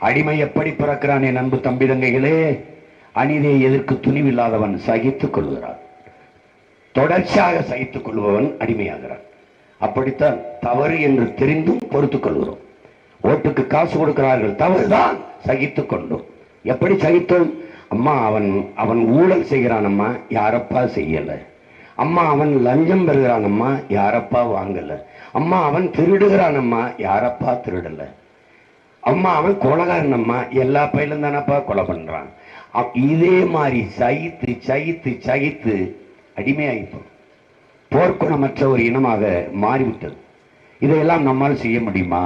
அடிமை எப்படி பிறக்கிறான் என் அன்பு தம்பி தங்கைகளே? அநீதியை எதிர்க்கு துணிவில்லாதவன் சகித்துக் கொள்கிறான். தொடர்ச்சியாக சகித்துக் கொள்பவன் அடிமையாகிறான். அப்படித்தான் தவறு என்று தெரிந்தும் பொறுத்துக் கொள்கிறோம். ஓட்டுக்கு காசு கொடுக்கிறார்கள் தவறுதான் சகித்துக் கொண்டோம். எப்படி சகித்தோம்? அம்மா அவன் அவன் ஊழல் செய்கிறான் அம்மா யாரப்பா செய்யல? அம்மா அவன் லஞ்சம் பெறுகிறான் அம்மா யாரப்பா வாங்கல? அம்மா அவன் திருடுகிறான் அம்மா யாரப்பா திருடல? அம்மா அவன் கொலகாரன் அம்மா எல்லா பையிலும் தானப்பா கொலை பண்றான். இதே மாதிரி சகித்து சகித்து சகித்து அடிமையாயிப்போம் போர்க்குணமற்ற ஒரு இனமாக மாறிவிட்டது. இதையெல்லாம் நம்மால் செய்ய முடியுமா?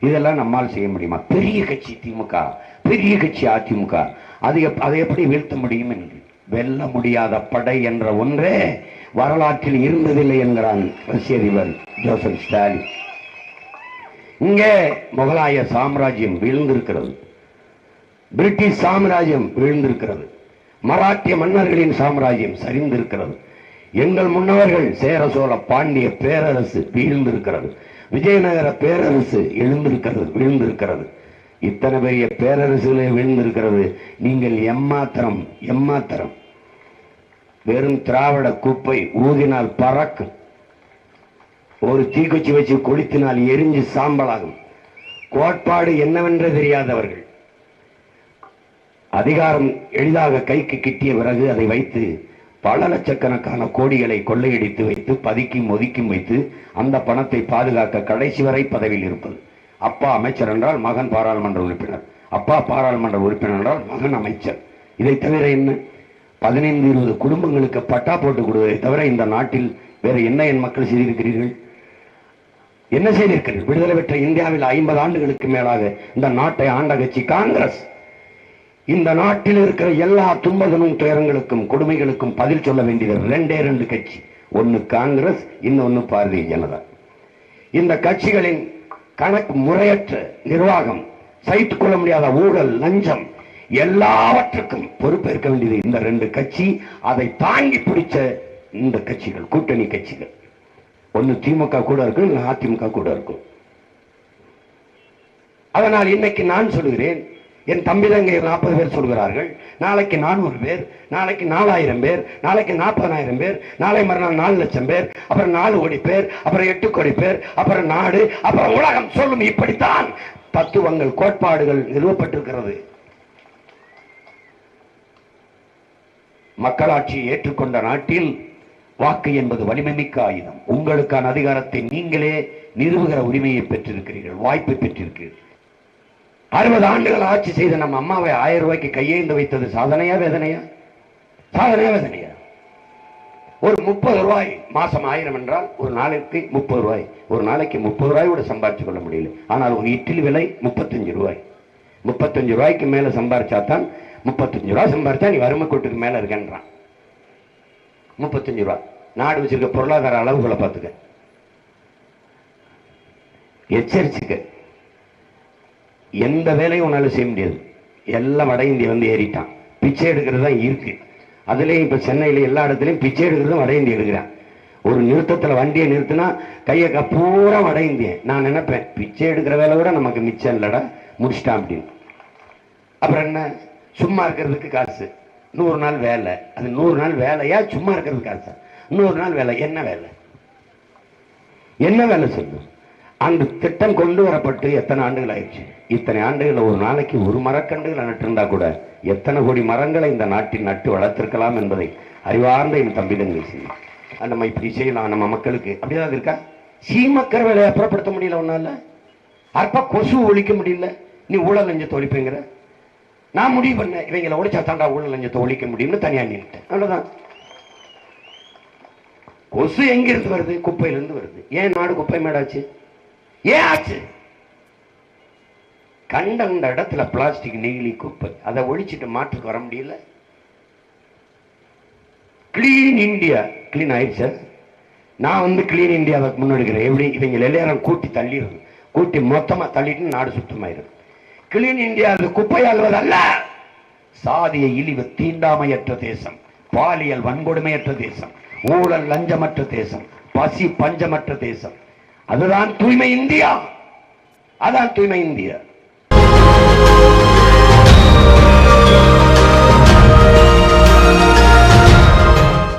இதெல்லாம் நம்மால் செய்ய முடியுமா? பெரிய கட்சி திமுக பெரிய கட்சி அதிமுக அதை அதை எப்படி வீழ்த்த முடியும் என்று? வெல்ல முடியாத படை என்ற ஒன்றே வரலாற்றில் இருந்ததில்லை என்கிறான் ரஷ்ய அதிபர் ஜோசப் ஸ்டாலின். இங்கே முகலாய சாம்ராஜ்யம் வீழ்ந்திருக்கிறது. பிரிட்டிஷ் சாம்ராஜ்யம் விழுந்திருக்கிறது. மராட்டிய மன்னர்களின் சாம்ராஜ்யம் சரிந்திருக்கிறது. எங்கள் முன்னவர்கள் சேர சோழ பாண்டிய பேரரசு வீழ்ந்திருக்கிறது. விஜயநகர பேரரசு எழுந்திருக்கிறது விழுந்திருக்கிறது. இத்தனை பெரிய பேரரசுகளே விழுந்திருக்கிறது. நீங்கள் எம்மாத்திரம் எம்மாத்திரம். வெறும் திராவிட குப்பை ஊதினால் பறக்கும். ஒரு தீக்குச்சி வச்சு கொளுத்தினால் எரிஞ்சு சாம்பலாகும். கோட்பாடு என்னவென்று தெரியாதவர்கள். அதிகாரம் எளிதாக கைக்கு கிட்டிய பிறகு அதை வைத்து பல லட்சக்கணக்கான கோடிகளை கொள்ளையடித்து வைத்து பதுக்கியும் ஒதுக்கியும் வைத்து அந்த பணத்தை பாதுகாக்க கடைசி வரை பதவியில் இருப்பது. அப்பா அமைச்சர் என்றால் மகன் பாராளுமன்ற உறுப்பினர். அப்பா பாராளுமன்ற உறுப்பினர் என்றால் மகன் அமைச்சர். இதை தவிர என்ன? பதினைந்து இருபது குடும்பங்களுக்கு பட்டா போட்டு கொடுவதை தவிர இந்த நாட்டில் வேற என்ன என் மக்கள் செய்திருக்கிறீர்கள்? என்ன செய்திருக்கிறது? விடுதலை பெற்ற இந்தியாவில் ஐம்பது ஆண்டுகளுக்கு மேலாக இந்த நாட்டை ஆண்ட கட்சி காங்கிரஸ். இந்த நாட்டில் இருக்கிற எல்லா துன்பதனும் துயரங்களுக்கும் கொடுமைகளுக்கும் பதில் சொல்ல வேண்டியது ரெண்டே ரெண்டு கட்சி. ஒன்னு காங்கிரஸ் இன்னொன்னு பாரதிய ஜனதா. இந்த கட்சிகளின் கணக்கு முறையற்ற நிர்வாகம் சைத்துக் கொள்ள முடியாத ஊழல் லஞ்சம் எல்லாவற்றுக்கும் பொறுப்பேற்க வேண்டியது இந்த ரெண்டு கட்சி. அதை தாங்கி பிடிச்ச இந்த கட்சிகள் கூட்டணி கட்சிகள். ஒன்னு திமுக கூட இருக்கும் இல்லை அதிமுக கூட இருக்கும். அதனால் இன்னைக்கு நான் சொல்கிறேன் என் தம்பி தங்கை நாற்பது பேர் சொல்கிறார்கள் நாளைக்கு நானூறு பேர் நாளைக்கு நாலாயிரம் பேர் நாளைக்கு நாற்பதாயிரம் பேர் நாளை மறுநாள் நாலு லட்சம் பேர் அப்புறம் நாலு கோடி பேர் அப்புறம் எட்டு கோடி பேர் அப்புறம் நாடு அப்புறம் உலகம் சொல்லும் இப்படித்தான் தத்துவங்கள் கோட்பாடுகள் நிறுவப்பட்டிருக்கிறது. மக்களாட்சியை ஏற்றுக்கொண்ட நாட்டில் வாக்கு என்பது வலிமைமிக்க ஆயுதம். உங்களுக்கான அதிகாரத்தை நீங்களே நிறுவுகிற உரிமையை பெற்றிருக்கிறீர்கள் வாய்ப்பை பெற்றிருக்கிறீர்கள். அறுபது ஆண்டுகள் ஆட்சி செய்த நம்ம அம்மாவை ஆயிரம் ரூபாய்க்கு கையேந்து வைத்தது சாதனையா வேதனையா? சாதனையா வேதனையா? ஒரு முப்பது ரூபாய் மாசம் ஆயிரம் என்றால் ஒரு நாளைக்கு முப்பது ரூபாய். ஒரு நாளைக்கு முப்பது ரூபாய் கூட சம்பாரிச்சு கொள்ள முடியல. ஆனால் ஒரு இட்லி விலை முப்பத்தஞ்சு ரூபாய். முப்பத்தஞ்சு ரூபாய்க்கு மேல சம்பாரிச்சா தான் முப்பத்தஞ்சு ரூபாய் சம்பாரிச்சா நீ வறுமை கோட்டுக்கு மேல இருக்கன்றான். முப்பத்தஞ்சு ரூபாய் நாடு வச்சிருக்க பொருளாதார அளவுகளை பார்த்துக்க. எச்சரிச்சுக்க. எந்த வேலையும் உன்னால செய்ய முடியாது. எல்லாம் வட இந்தியா வந்து ஏறிட்டான். பிச்சை எடுக்கிறது தான் இருக்கு. அதுலயும் இப்போ சென்னையில எல்லா இடத்துலயும் பிச்சை எடுக்கிறதும் வட இந்தியா எடுக்கிறான். ஒரு நிறுத்தத்துல வண்டியை நிறுத்தினா கையை க- பூரா வட இந்தியன் நான் நினைப்பேன் பிச்சை எடுக்கிற வேலை கூட நமக்கு மிச்சம் இல்லடா முடிச்சிட்டான் அப்படின்னு. அப்புறம் என்ன? சும்மா இருக்கிறதுக்கு காசு. நூறு நாள் வேலை. அது நூறு நாள் வேலையா? சும்மா இருக்கிறதுக்கு சார். நூறு நாள் வேலை. என்ன வேலை? என்ன வேலை சொல்லு? அந்த திட்டம் கொண்டு வரப்பட்டு எத்தனை ஆண்டுகள் ஆயிடுச்சு? இத்தனை ஆண்டுகள் ஒரு நாளைக்கு ஒரு மரக்கன்றுகளை நட்டிருந்தா கூட எத்தனை கோடி மரங்களை இந்த நாட்டில் நட்டு வளர்த்திருக்கலாம் என்பதை அறிவார்ந்த என் தம்பிதங்கள் செய்யும். நம்ம இப்படி செய்யலாம். நம்ம மக்களுக்கு அப்படிதான் இருக்கா? சீமக்கர் வேலையை அப்புறப்படுத்த முடியல ஒன்னால அற்ப கொசு ஒழிக்க முடியல? நீ ஊழல் நெஞ்சு தொழிப்பேங்கிற? நான் முடிவு பண்ணேன். இவங்களை ஒழிச்சா தாண்டா ஊழல் லஞ்சத்தை ஒழிக்க முடியும்னு தனியாக நின்னுட்டேன். அவ்வளோதான் கொசு எங்கிருந்து வருது? குப்பையிலிருந்து வருது. ஏன் நாடு குப்பை மேடாச்சு? ஏன் ஆச்சு? கண்ட இடத்துல பிளாஸ்டிக் நெகிழி குப்பை. அதை ஒழிச்சிட்டு மாற்றுக்கு வர முடியல. கிளீன் இந்தியா கிளீன் ஆயிடுச்சா? நான் வந்து கிளீன் இந்தியாவை முன்னெடுக்கிறேன் எப்படி? இவங்க எல்லாரும் கூட்டி தள்ளிடுறது. கூட்டி மொத்தமாக தள்ளிட்டு நாடு சுத்தமாயிரும் கிளீன் இந்தியா குப்பை அல்ல சாதிய இழிவு தீண்டாமையற்ற தேசம் பாலியல் வன்கொடுமையற்ற தேசம் ஊழல் லஞ்சமற்ற தேசம் பசி பஞ்சமற்ற தேசம். அதுதான் தூய்மை இந்தியா. அதான் தூய்மை இந்தியா.